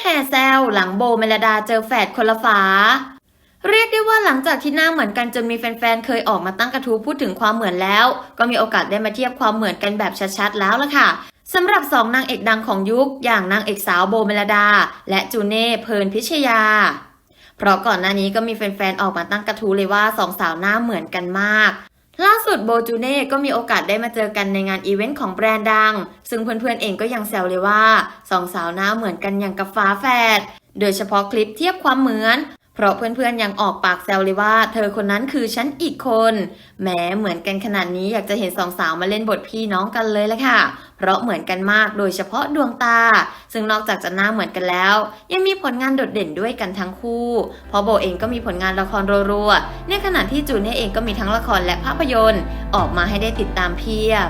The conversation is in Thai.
แห่แซวหลังโบเมลดาเจอแฝดคนละฝา เรียกได้ว่าหลังจากที่หน้าเหมือนกันจนมีแฟนๆ เคยออกมาตั้งกระทู้พูดถึงความเหมือนแล้ว ก็มีโอกาสได้มาเทียบความเหมือนกันแบบชัดๆ แล้วล่ะค่ะสำหรับสองนางเอกดังของยุค อย่างนางเอกสาวโบเมลดา และจูเน่เพลินพิชยา เพราะก่อนหน้านี้ก็มีแฟนๆ ออกมาตั้งกระทู้เลยว่าสองสาวหน้าเหมือนกันมาก ล่าสุดโบจูเน่ก็มีโอกาสได้มาเจอกันในงานอีเวนต์ของแบรนด์ดัง ซึ่งเพื่อนๆเองก็ยังแซวเลยว่าสองสาวหน้าเหมือนกันอย่างกับฟ้าแฝดโดยเฉพาะคลิปเทียบความเหมือน เพราะเพื่อนๆยังออกปากแซวเลยว่า เธอคนนั้นคือฉันอีกคนแหม้เหมือนกันขนาดนี้อยากจะเห็นสองสาวมาเล่นบทพี่น้องกันเลยละค่ะ เพราะเหมือนกันมากโดยเฉพาะดวงตา ซึ่งนอกจากจะหน้าเหมือนกันแล้ว ยังมีผลงานโดดเด่นด้วยกันทั้งคู่ เพราะโบเองก็มีผลงานละครรัวๆในขณะที่จูเน่เองก็มีทั้งละครและภาพยนตร์ ออกมาให้ได้ติดตามเพียบ